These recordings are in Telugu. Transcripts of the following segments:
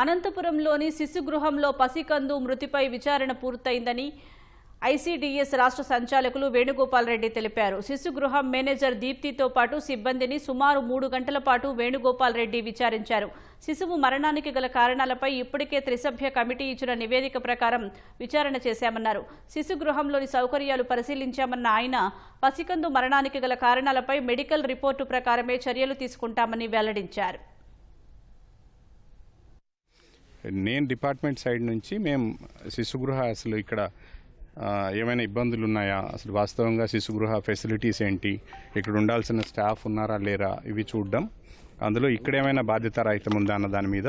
అనంతపురంలోని శిశుగృహంలో పసికందు మృతిపై విచారణ పూర్తయిందని ఐసీడీఎస్ రాష్ట్ర సంచాలకులు వేణుగోపాల్ రెడ్డి తెలిపారు. శిశుగృహం మేనేజర్ దీప్తితో పాటు సిబ్బందిని సుమారు మూడు గంటల పాటు వేణుగోపాల్ రెడ్డి విచారించారు. శిశువు మరణానికి గల కారణాలపై ఇప్పటికే త్రిసభ్య కమిటీ ఇచ్చిన నివేదిక ప్రకారం విచారణ చేశామన్నారు. శిశుగృహంలోని సౌకర్యాలు పరిశీలించామన్న ఆయన పసికందు మరణానికి గల కారణాలపై మెడికల్ రిపోర్టు ప్రకారమే చర్యలు తీసుకుంటామని వెల్లడించారు. నేను డిపార్ట్మెంట్ సైడ్ నుంచి మేము శిశుగృహ అసలు ఇక్కడ ఏమైనా ఇబ్బందులు ఉన్నాయా అసలు వాస్తవంగా శిశుగృహ ఫెసిలిటీస్ ఏంటి? ఇక్కడ ఉండాల్సిన స్టాఫ్ ఉన్నారా లేరా? ఇవి చూడడం. అందులో ఇక్కడ ఏమైనా బాధ్యత రహితం ఉందా అన్న దాని మీద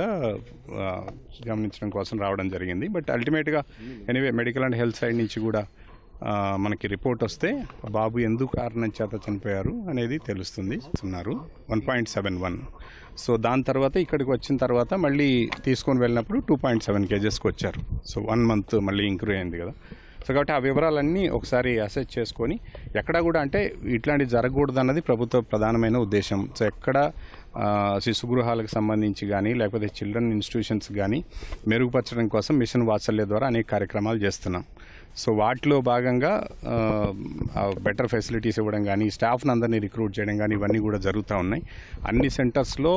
గమనించడం కోసం రావడం జరిగింది. బట్ అల్టిమేట్గా anyway medical and health side నుంచి కూడా మనకి రిపోర్ట్ వస్తే బాబు ఎందుకు కారణం చేత చనిపోయారు అనేది తెలుస్తుంది ఉన్నారు one point seven one so దాని తర్వాత ఇక్కడికి వచ్చిన తర్వాత మళ్ళీ తీసుకొని వెళ్ళినప్పుడు టూ పాయింట్ సెవెన్ కేజెస్కి వచ్చారు. సో వన్ మంత్ మళ్ళీ ఇంక్రూవ్ అయింది కదా. సో కాబట్టి ఆ వివరాలన్నీ ఒకసారి అసెస్ చేసుకొని ఎక్కడ కూడా అంటే ఇట్లాంటివి జరగకూడదు అన్నది ప్రభుత్వ ప్రధానమైన ఉద్దేశం. సో ఎక్కడ శిశుగృహాలకు సంబంధించి కానీ లేకపోతే చిల్డ్రన్ ఇన్స్టిట్యూషన్స్ కానీ మెరుగుపరచడం కోసం మిషన్ వాత్సల్య ద్వారా అనేక కార్యక్రమాలు చేస్తున్నాం. సో వాటిలో భాగంగా బెటర్ ఫెసిలిటీస్ ఇవ్వడం కానీ స్టాఫ్ని అందరినీ రిక్రూట్ చేయడం కానీ ఇవన్నీ కూడా జరుగుతూ ఉన్నాయి. అన్ని సెంటర్స్లో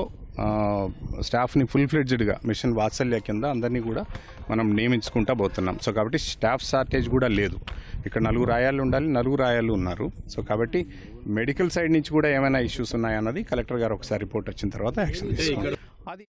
స్టాఫ్ని ఫుల్ ఫ్లెడ్జ్డ్గా మిషన్ వాత్సల్య కింద అందరినీ కూడా మనం నియమించుకుంటా పోతున్నాం. సో కాబట్టి స్టాఫ్ షార్టేజ్ కూడా లేదు. ఇక్కడ నలుగురు ఆయాలు ఉండాలి నలుగురు ఆయాలు ఉన్నారు. సో కాబట్టి మెడికల్ సైడ్ నుంచి కూడా ఏమైనా ఇష్యూస్ ఉన్నాయన్నది కలెక్టర్ గారు ఒకసారి రిపోర్ట్ వచ్చిన తర్వాత యాక్షన్ తీసుకుంటాం అది